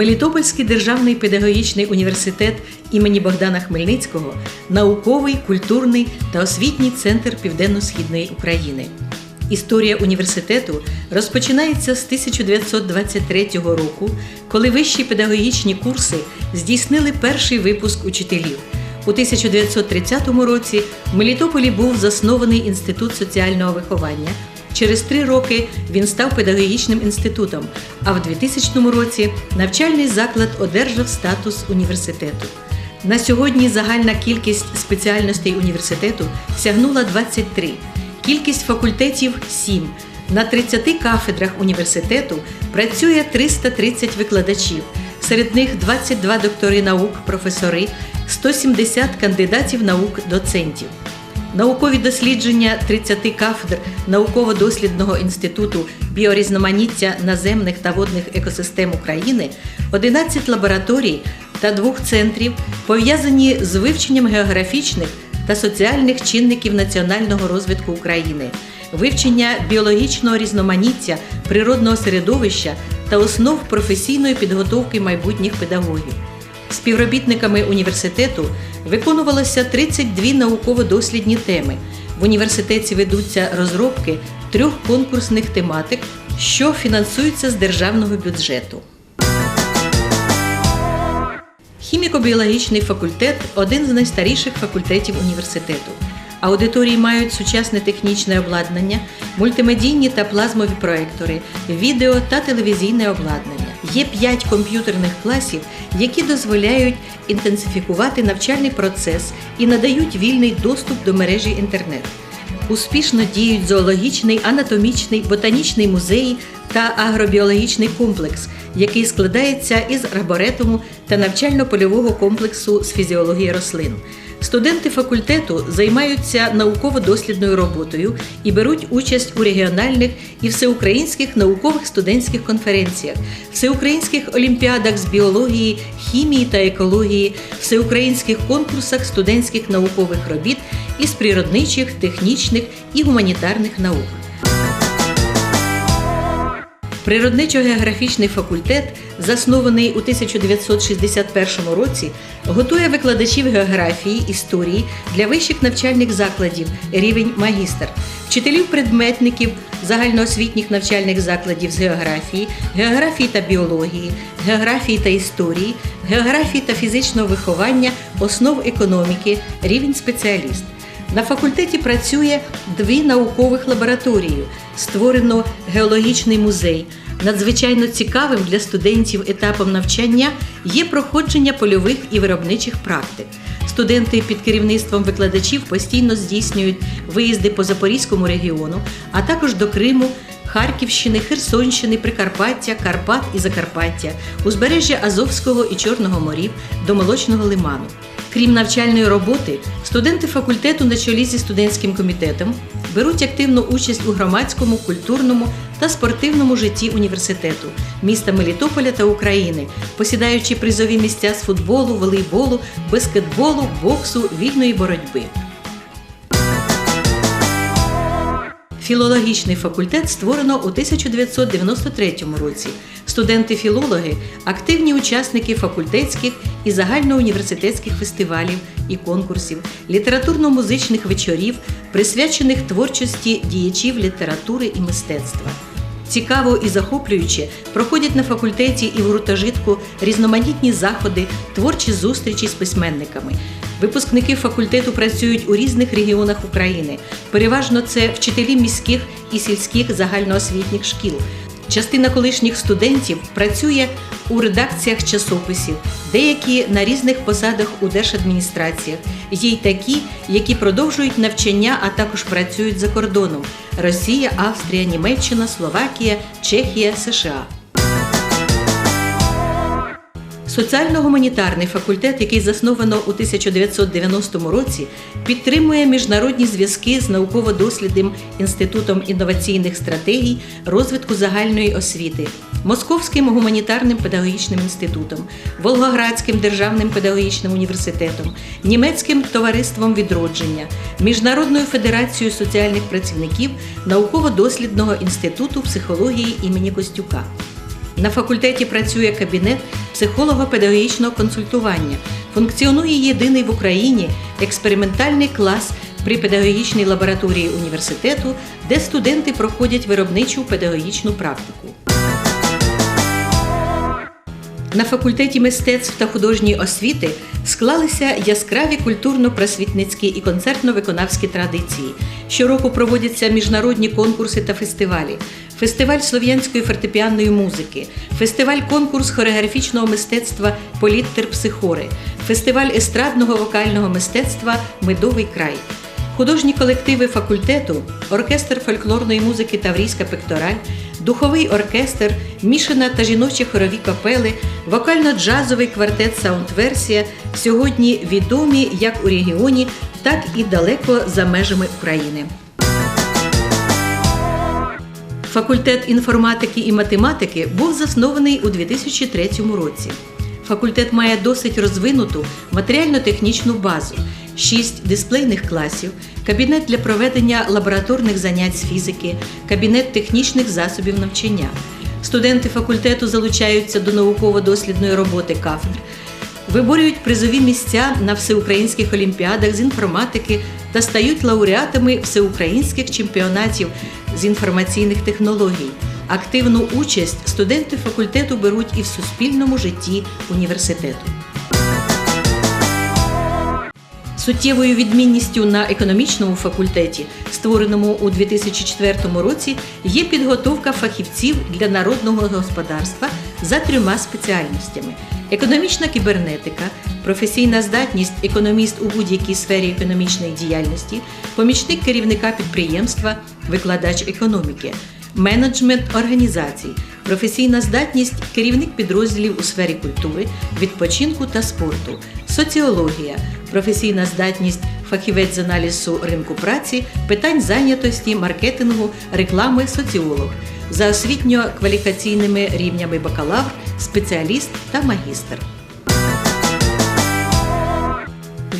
Мелітопольський державний педагогічний університет імені Богдана Хмельницького науковий, культурний та освітній центр Південно-Східної України. Історія університету розпочинається з 1923 року, коли вищі педагогічні курси здійснили перший випуск учителів. У 1930 році в Мелітополі був заснований інститут соціального виховання. Через три роки він став педагогічним інститутом, а в 2000 році навчальний заклад одержав статус університету. На сьогодні загальна кількість спеціальностей університету сягнула 23, кількість факультетів 7. На 30 кафедрах університету працює 330 викладачів, серед них 22 доктори наук, професори, 170 кандидатів наук, доцентів. Наукові дослідження 30 кафедр науково-дослідного інституту біорізноманіття наземних та водних екосистем України, 11 лабораторій та двох центрів пов'язані з вивченням географічних та соціальних чинників національного розвитку України, вивчення біологічного різноманіття природного середовища та основ професійної підготовки майбутніх педагогів. Співробітниками університету виконувалося 32 науково-дослідні теми. В університеті ведуться розробки трьох конкурсних тематик, що фінансуються з державного бюджету. Хіміко-біологічний факультет один з найстаріших факультетів університету. Аудиторії мають сучасне технічне обладнання, мультимедійні та плазмові проектори, відео та телевізійне обладнання. Є п'ять комп'ютерних класів, які дозволяють інтенсифікувати навчальний процес і надають вільний доступ до мережі інтернет. Успішно діють зоологічний, анатомічний, ботанічний музеї та агробіологічний комплекс, який складається із арборетуму та навчально-польового комплексу з фізіології рослин. Студенти факультету займаються науково-дослідною роботою і беруть участь у регіональних і всеукраїнських наукових студентських конференціях, всеукраїнських олімпіадах з біології, хімії та екології, всеукраїнських конкурсах студентських наукових робіт із природничих, технічних і гуманітарних наук. Природничо-географічний факультет, заснований у 1961 році, готує викладачів географії, історії для вищих навчальних закладів рівень магістр, вчителів предметників загальноосвітніх навчальних закладів з географії, географії та біології, географії та історії, географії та фізичного виховання, основ економіки, рівень спеціаліст. На факультеті працює дві наукових лабораторії. Створено геологічний музей. Надзвичайно цікавим для студентів етапом навчання є проходження польових і виробничих практик. Студенти під керівництвом викладачів постійно здійснюють виїзди по Запорізькому регіону, а також до Криму, Харківщини, Херсонщини, Прикарпаття, Карпат і Закарпаття, узбережжя Азовського і Чорного морів до Молочного лиману. Крім навчальної роботи, студенти факультету на чолі зі студентським комітетом беруть активну участь у громадському, культурному та спортивному житті університету, міста Мелітополя та України, посідаючи призові місця з футболу, волейболу, баскетболу, боксу, вільної боротьби. Філологічний факультет створено у 1993 році. Студенти-філологи активні учасники факультетських і загальноуніверситетських фестивалів і конкурсів, літературно-музичних вечорів, присвячених творчості діячів літератури і мистецтва. Цікаво і захоплююче проходять на факультеті і в гуртожитку різноманітні заходи, творчі зустрічі з письменниками. Випускники факультету працюють у різних регіонах України. Переважно це вчителі міських і сільських загальноосвітніх шкіл. Частина колишніх студентів працює у редакціях часописів, деякі на різних посадах у держадміністраціях. Є й такі, які продовжують навчання, а також працюють за кордоном: Росія, Австрія, Німеччина, Словакія, Чехія, США. Соціально-гуманітарний факультет, який засновано у 1990 році, підтримує міжнародні зв'язки з науково-дослідним інститутом інноваційних стратегій розвитку загальної освіти, Московським гуманітарним педагогічним інститутом, Волгоградським державним педагогічним університетом, німецьким товариством відродження, Міжнародною федерацією соціальних працівників науково-дослідного інституту психології імені Костюка. На факультеті працює кабінет психолого-педагогічного консультування. Функціонує єдиний в Україні експериментальний клас при педагогічній лабораторії університету, де студенти проходять виробничу педагогічну практику. На факультеті мистецтв та художньої освіти склалися яскраві культурно-просвітницькі і концертно-виконавські традиції. Щороку проводяться міжнародні конкурси та фестивалі. Фестиваль слов'янської фортепіанної музики, фестиваль-конкурс хореографічного мистецтва Політтерпсихори, фестиваль естрадного вокального мистецтва Медовий край. Художні колективи факультету, оркестр фольклорної музики Таврійська пектораль, духовий оркестр, мішана та жіночі хорові капели, вокально-джазовий квартет Саундверсія сьогодні відомі як у регіоні, так і далеко за межами України. Факультет інформатики і математики був заснований у 2003 році. Факультет має досить розвинуту матеріально-технічну базу, шість дисплейних класів, кабінет для проведення лабораторних занять з фізики, кабінет технічних засобів навчання. Студенти факультету залучаються до науково-дослідної роботи кафедр, виборюють призові місця на всеукраїнських олімпіадах з інформатики та стають лауреатами всеукраїнських чемпіонатів з інформаційних технологій. Активну участь студенти факультету беруть і в суспільному житті університету. Суттєвою відмінністю на економічному факультеті, створеному у 2004 році, є підготовка фахівців для народного господарства за трьома спеціальностями: економічна кібернетика, професійна здатність, економіст у будь-якій сфері економічної діяльності, помічник керівника підприємства, викладач економіки. Менеджмент організацій, професійна здатність, керівник підрозділів у сфері культури, відпочинку та спорту, соціологія, професійна здатність, фахівець з аналізу ринку праці, питань зайнятості, маркетингу, реклами, соціолог, за освітньо-кваліфікаційними рівнями бакалавр, спеціаліст та магістр.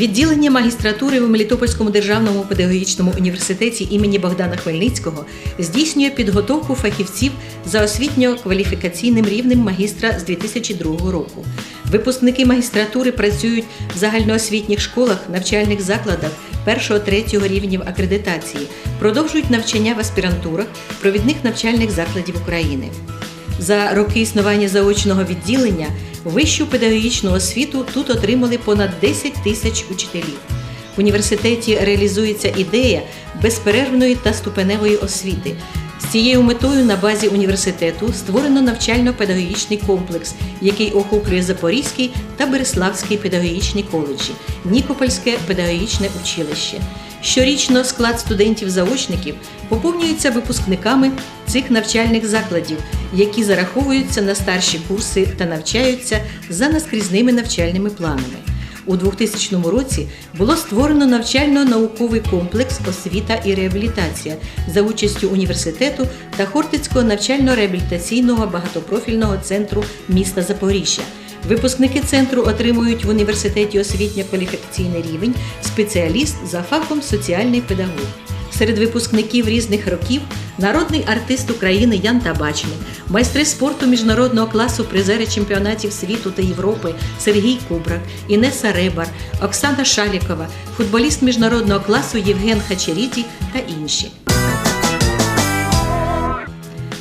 Відділення магістратури в Мелітопольському державному педагогічному університеті імені Богдана Хмельницького здійснює підготовку фахівців за освітньо-кваліфікаційним рівнем магістра з 2002 року. Випускники магістратури працюють в загальноосвітніх школах, навчальних закладах першого-третього рівнів акредитації, продовжують навчання в аспірантурах провідних навчальних закладів України. За роки існування заочного відділення вищу педагогічну освіту тут отримали понад 10 тисяч учителів. В університеті реалізується ідея безперервної та ступеневої освіти. З цією метою на базі університету створено навчально-педагогічний комплекс, який охоплює Запорізький та Береславський педагогічні коледжі, Нікопольське педагогічне училище. Щорічно склад студентів-заочників поповнюється випускниками цих навчальних закладів, які зараховуються на старші курси та навчаються за наскрізними навчальними планами. У 2000 році було створено навчально-науковий комплекс освіта і реабілітація за участю університету та Хортицького навчально-реабілітаційного багатопрофільного центру міста Запоріжжя. Випускники центру отримують в університеті освітньо-кваліфікаційний рівень спеціаліст за фахом соціальний педагог. Серед випускників різних років народний артист України Ян Табачний, майстри спорту міжнародного класу, призери чемпіонатів світу та Європи Сергій Кубрак, Інеса Ребар, Оксана Шалікова, футболіст міжнародного класу Євген Хачеріті та інші.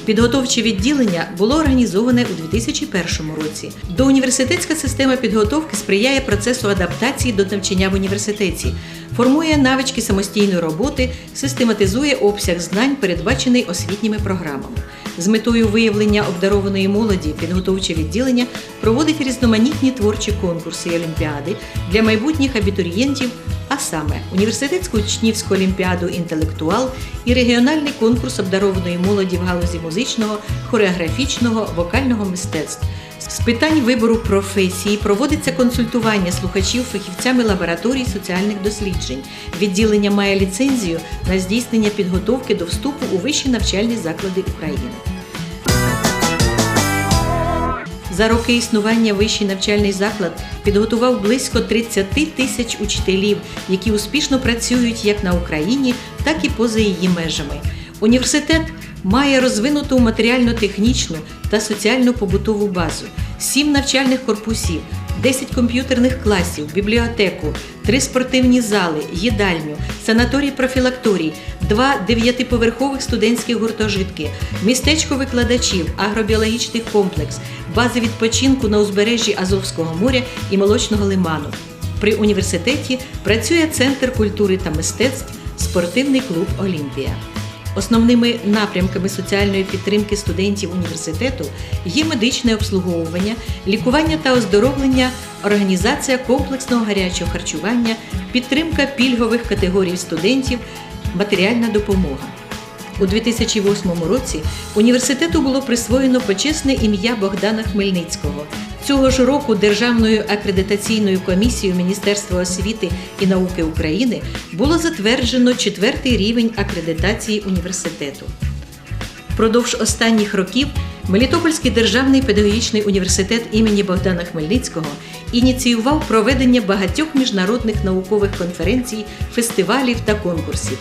Підготовче відділення було організоване у 2001 році. Доуніверситетська система підготовки сприяє процесу адаптації до навчання в університеті, формує навички самостійної роботи, систематизує обсяг знань, передбачений освітніми програмами. З метою виявлення обдарованої молоді підготовче відділення проводить різноманітні творчі конкурси і олімпіади для майбутніх абітурієнтів а саме університетську учнівську олімпіаду інтелектуал і регіональний конкурс обдарованої молоді в галузі музичного, хореографічного, вокального мистецтв. З питань вибору професії проводиться консультування слухачів фахівцями лабораторій соціальних досліджень. Відділення має ліцензію на здійснення підготовки до вступу у вищі навчальні заклади України. За роки існування вищий навчальний заклад підготував близько 30 тисяч учителів, які успішно працюють як на Україні, так і поза її межами. Університет має розвинуту матеріально-технічну та соціально-побутову базу, 7 навчальних корпусів, 10 комп'ютерних класів, бібліотеку, 3 спортивні зали, їдальню, санаторій профілакторій, 2 дев'ятиповерхових студентських гуртожитки, містечко викладачів, агробіологічний комплекс, бази відпочинку на узбережжі Азовського моря і Молочного лиману. При університеті працює Центр культури та мистецтв, спортивний клуб Олімпія. Основними напрямками соціальної підтримки студентів університету є медичне обслуговування, лікування та оздоровлення, організація комплексного гарячого харчування, підтримка пільгових категорій студентів, матеріальна допомога. У 2008 році університету було присвоєно почесне ім'я Богдана Хмельницького. Цього ж року Державною акредитаційною комісією Міністерства освіти і науки України було затверджено четвертий рівень акредитації університету. Впродовж останніх років Мелітопольський державний педагогічний університет імені Богдана Хмельницького ініціював проведення багатьох міжнародних наукових конференцій, фестивалів та конкурсів.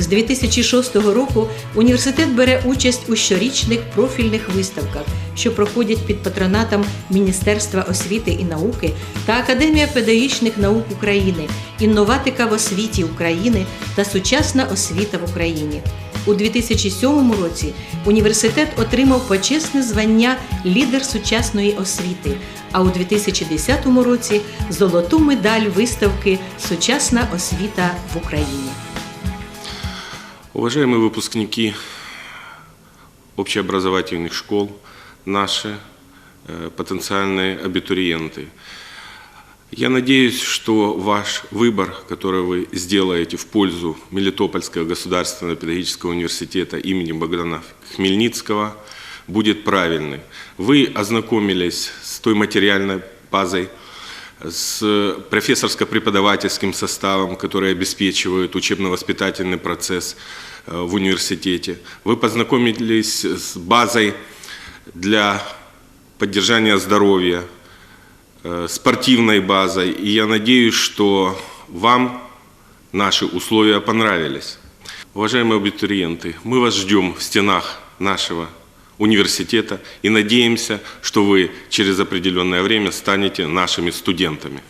З 2006 року університет бере участь у щорічних профільних виставках, що проходять під патронатом Міністерства освіти і науки та Академія педагогічних наук України, інноватика в освіті України та сучасна освіта в Україні. У 2007 році університет отримав почесне звання Лідер сучасної освіти, а у 2010 році золоту медаль виставки Сучасна освіта в Україні. Уважаемые выпускники общеобразовательных школ, наши э, потенциальные абитуриенты, я надеюсь, что ваш выбор, который вы сделаете в пользу Мелитопольского государственного педагогического университета имени Богдана Хмельницкого, будет правильный. Вы ознакомились с той материальной базой, с профессорско-преподавательским составом, который обеспечивает учебно-воспитательный процесс в университете. Вы познакомились с базой для поддержания здоровья, э, спортивной базой. И я надеюсь, что вам наши условия понравились. Уважаемые абитуриенты, мы вас ждем в стенах нашего университета и надеемся, что вы через определенное время станете нашими студентами.